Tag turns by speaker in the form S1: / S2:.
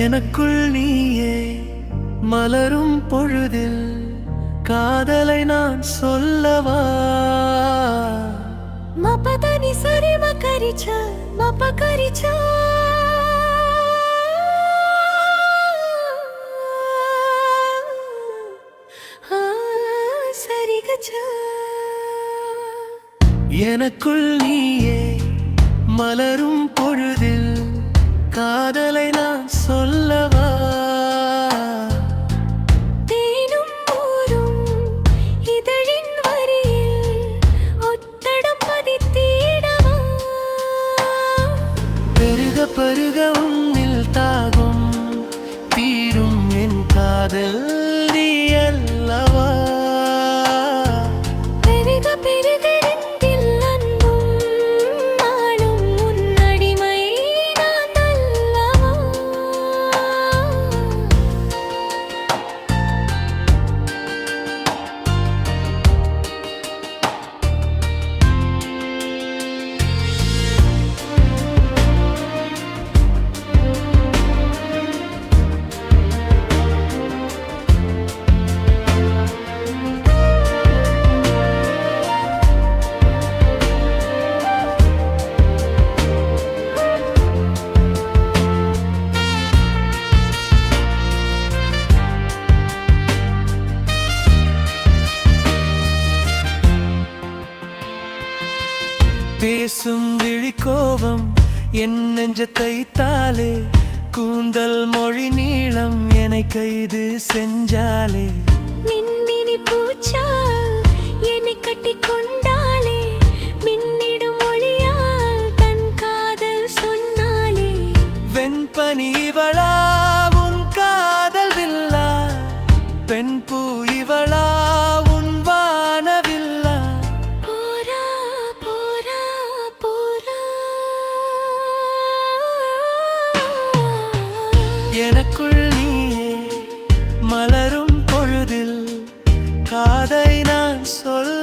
S1: எனக்குள் நீயே மலரும் பொழுதில் காதலை நான் சொல்லவா?
S2: மபதனி சரிம கரிச்ச மப கரிச்ச.
S1: எனக்குள் நீயே மலரும்
S2: பொழுது പരുകവും നിൽത്താകും തീരും എൻ കാതൽ.
S1: பேசும் விழிக்கோபம் என் நெஞ்சத்தை தாலே கூந்தல் மொழி நீளம் என்னை கைது செஞ்சாலே
S2: மின்மினி பூச்சால் என்னை கட்டிக் கொண்டாளே. மின்னிடும் ஒளியால் தன் காதல் சொன்னாளே.
S1: வெண்பனி இவளா எனக்குள் நீயே மலரும்
S2: பொழுதில் காதை நான்
S1: சொல்